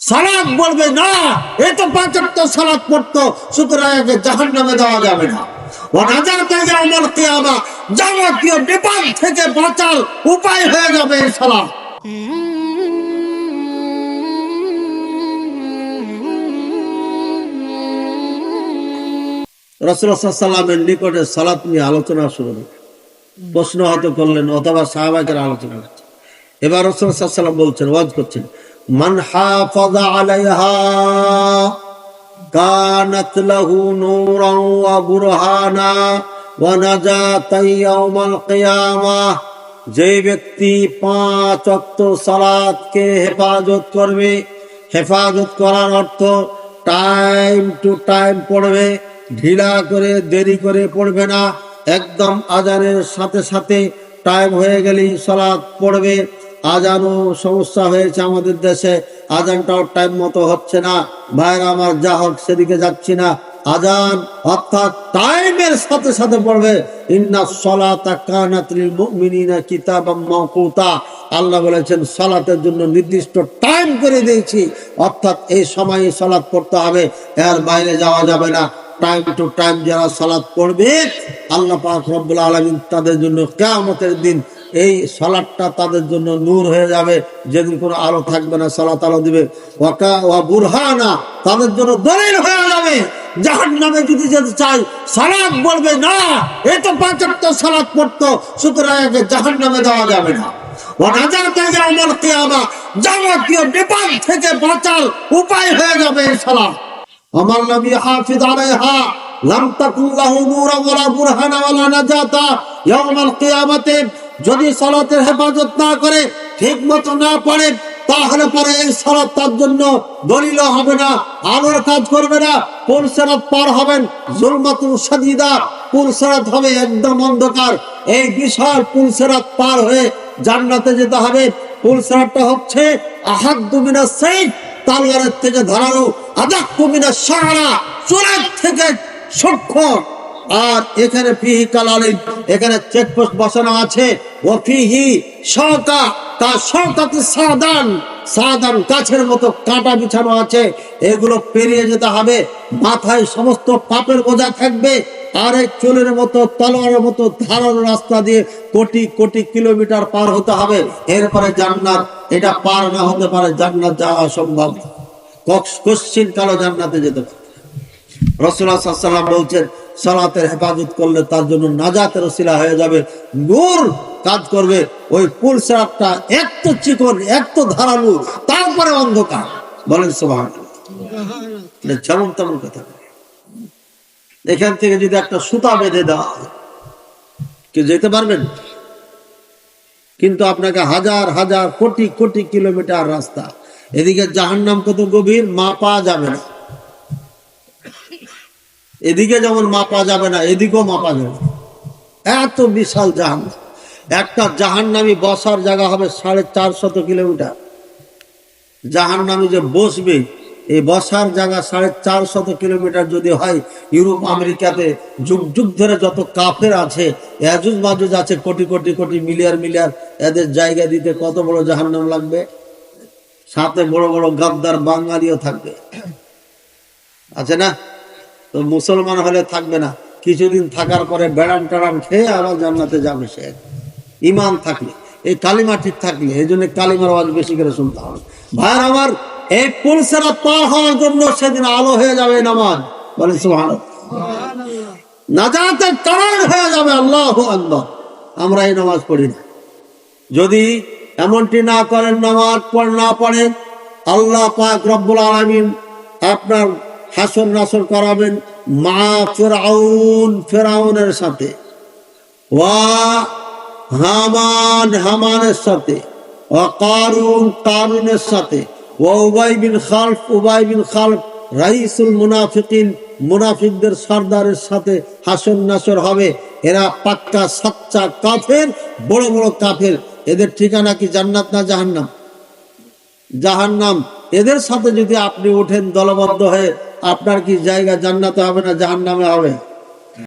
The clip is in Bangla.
সালাদ বলবে, না, এ তো পাঁচাত্তর সালাদ পড়তো, সুতরাং জাহান নামে দেওয়া যাবে না। থেকে বাঁচার উপায় হয়ে যাবে সালাদ রসুলামের নিকটে সালাত নিয়ে আলোচনা শুরু। প্রশ্ন হয়তো করলেন, অথবা সাহাবাকের আলোচনা করছেন। এবার রসুলাম বলছেন, ওয়াজ করছেন। হাফাযা আলাইহা কানাত লাহু নূরান ওয়া বুরহানা ওয়া নাজাতান ইয়াউমাল যে ব্যক্তি পাঁচ ওয়াক্ত সালাতকে হেফাজত করবে, হেফাজত করার অর্থ টাইম টু টাইম পড়বে, ঢিলা করে দেরি করে পড়বে না, একদম আজানের সাথে সাথে টাইম হয়ে গেলেই সালাত পড়বে। আজানও সমস্যা হয়েছে আমাদের দেশে। আজানটাও টাইম মতো হচ্ছে না। ভাইরা আমার যা হোক সেদিকে যাচ্ছি না। আজান অর্থাৎ টাইমের সাথে সাথে পড়বে। ইন্না সলাতা কানাত লিল মুমিনিনা কিতাবাম মাওকুতা। আল্লাহ বলেছেন, সালাতের জন্য নির্দিষ্ট টাইম করে দিয়েছি। অর্থাৎ এই সময়ে সালাত পড়তে হবে। এর বাইরে যাওয়া যাবে না। টাইম টু টাইম যারা সালাত পড়বে, আল্লাহ পাক রব্বুল আলামিন তাদের জন্য কিয়ামতের দিন এই সালাদটা তাদের জন্য নূর হয়ে যাবে। যেদিন কোনো আলো থাকবে না, সালাত আলো দিবে। ওয়াকা ওয়া বুরহানা, তাদের জন্য দলিল হয়ে যাবে। জাহান নামে যদি যেতে চাই সালাদ বলবে, না, এ তো পাঁচাত্তর সালাদ পড়তো, সুতরাং একে জাহান নামে দেওয়া যাবে না। আমার নবী হাফিজ যদি সালাতের হেফাজত না করে ঠিক মতো না পড়ে, তাহলে পরে এই সালাত তার জন্য দলিল হবে না আলোর কাজ করবে না কোন সালাত পার হবেন, জুলমাতুল সাদিদা কোন সালাত হবে একদম অন্ধকার। এই বিশাল পুলসেরাত পার হয়ে জান্নাতে যেতে হবে। পুলসেরাতটা হচ্ছে আহাদ্দুমিনা সাইদ তালওয়ারের থেকে ধারালো আদাক কুমিনা সারা চোরার থেকে সূক্ষ্ম। আর এখানে ফিহি কালালিন, এখানে চেকপোস্ট বসানো আছে। ও ফিহি শকা তা শকাতে সাদান সাদান গাছের মতো কাঁটা বিছানো আছে। এগুলো পেরিয়ে যেতে হবে। মাথায় সমস্ত পাপের বোঝা থাকবে। আর চুলের মতো, তলোয়ারের মতো ধারালো রাস্তা দিয়ে কোটি কোটি কিলোমিটার পার হতে হবে। এরপরে জান্নাত, এটা পার না হতে পারে জান্নাত যাওয়া অসম্ভব। কশ্চিন কালো জান্নাতে যেতে পারে রসুল্লাহ সাল্লাম বলছেন সালাতের হেফাজত করলে তার জন্য নাজাতের ওসিলা হয়ে যাবে। নূর কাজ করবে। ওই পুল সেরাতটা এত চিকন এত ধারালু, তারপরে অন্ধকার। বলেন সোভান যেমন তেমন কথা। এখান থেকে যদি একটা সুতা বেঁধে দেওয়া কেউ যেতে পারবেন? কিন্তু আপনাকে হাজার হাজার, কোটি কোটি কিলোমিটার রাস্তা। এদিকে জাহান্নাম কত গভীর? মাপা যাবে না। এদিকে যেমন মাপা যাবে না, এদিকেও মাপা যাবে এত বিশাল জাহান একটা জাহান্নামি বসার জায়গা হবে সাড়ে চারশত কিলোমিটার। জাহান্নামি যে বসবে, এই বসার জায়গা সাড়ে চারশত কিলোমিটার যদি হয়, ইউরোপ, আমেরিকাতে যুগ যুগ ধরে যত কাফের আছে, এজুজ মাজুজ আছে, কোটি কোটি কোটি মিলিয়ার মিলিয়ার এদের জায়গা দিতে কত বড় জাহান্নাম লাগবে? সাথে বড় বড় গাদ্দার বাঙালিও থাকবে। আছে না? মুসলমান হলে থাকবে না। কিছুদিন থাকার পরে বেড়ান টেড়ান খেয়ে আবার জান্নাতে যাবে সে। ইমান থাকলে, এই কালিমা ঠিক থাকলে, এই জন্য কালিমার আওয়াজ বেশি করে শুনতে হবে। ভাইয়ের আমার, এই পুলসেরা পার হওয়ার জন্য সেদিন আলো হয়ে যাবে নামাজ। বলে সুহান নাজাতের কারণ হয়ে যাবে আল্লাহ আকবর। আমরা এই নামাজ পড়ি না। যদি এমনটি না করেন, নামাজ পড়, না পড়েন, আল্লাহ পাক রব্বুল আলমিন আপনার হাসন নাসর করাবেন মা ফেরাউন, ফেরাউনের সাথে। ওয়া হামান, হামানের সাথে। ও কারুন, কারুনের সাথে। ও উবাই বিন খালফ, উবাই বিন খালফ, রাইসুল মুনাফিকিন, মুনাফিকদের সর্দারের সাথে হাসন নাসর হবে। এরা পাক্কা, সাচ্চা কাফের, বড় বড় কাফের। এদের ঠিকানা কি জান্নাত না জাহান্নাম? জাহান্নাম। এদের সাথে যদি আপনি ওঠেন দলবদ্ধ হয়ে আপনার কি জায়গা জান্নাতে হবে না জাহান্নামে হবে?